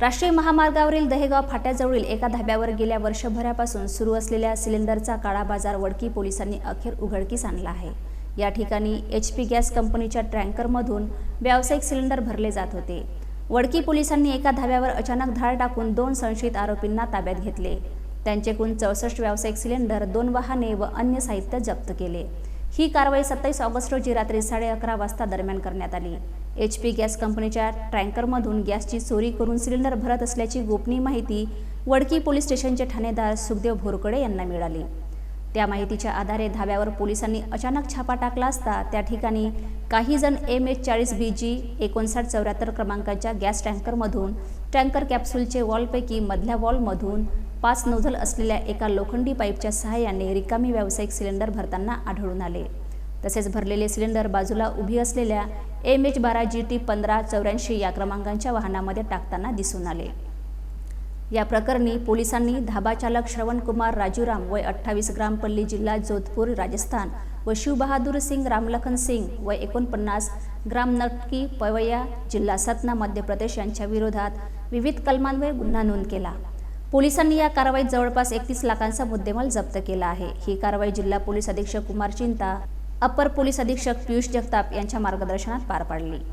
राष्ट्रीय महामार्गावरील दहेगाव फाट्याजवळील एका धाब्यावर गेल्या वर्षभरापासून सुरू असलेल्या सिलेंडरचा काळा बाजार वडकी पोलिसांनी अखेर उघडकीस आणला आहे. या ठिकाणी एच पी गॅस कंपनीच्या टँकरमधून व्यावसायिक सिलेंडर भरले जात होते. वडकी पोलिसांनी एका धाब्यावर अचानक धाड टाकून दोन संशयित आरोपींना ताब्यात घेतले. त्यांच्याकडून चौसष्ट व्यावसायिक सिलेंडर दोन वाहने व अन्य साहित्य जप्त केले. ही कारवाई सत्तावीस ऑगस्ट रोजी रात्री साडे अकरा वाजता दरम्यान करण्यात आली. एच पी गॅस कंपनीच्या टँकरमधून गॅसची चोरी करून सिलेंडर भरत असल्याची गोपनीय माहिती वडकी पोलीस स्टेशनचे ठाणेदार सुखदेव भोरकडे यांना मिळाली. त्या माहितीच्या आधारे धाब्यावर पोलिसांनी अचानक छापा टाकला असता त्या ठिकाणी काही जण एम एच चाळीस बी जी एकोणसाठ चौऱ्याहत्तर क्रमांकाच्या गॅस टँकरमधून टँकर कॅप्सूलचे वॉलपैकी मधल्या वॉलमधून पाच नोझल असलेल्या एका लोखंडी पाईपच्या सहाय्याने रिकामी व्यावसायिक सिलेंडर भरताना आढळून आले. तसेच भरलेले सिलेंडर बाजूला उभी असलेल्या एम एच बारा जी टी पंधरा चौऱ्याऐंशी या क्रमांकांच्या वाहनामध्ये टाकताना दिसून आले. या प्रकरणी पोलिसांनी धाबाचालक श्रवणकुमार राजूराम वय अठ्ठावीस ग्रामपल्ली जिल्हा जोधपूर राजस्थान व शिवबहादूर सिंग रामलखन सिंग वय एकोणपन्नास ग्राम नटकी पवया जिल्हा सतना मध्य प्रदेश यांच्या विरोधात विविध कलमांवर गुन्हा नोंद केला. पोलिसांनी या कारवाईत जवळपास एकतीस लाखांचा मुद्देमाल जप्त केला आहे. ही कारवाई जिल्हा पोलीस अधीक्षक कुमार चिंता अपर पोलीस अधीक्षक पियुष जगताप यांच्या मार्गदर्शनात पार पाडली.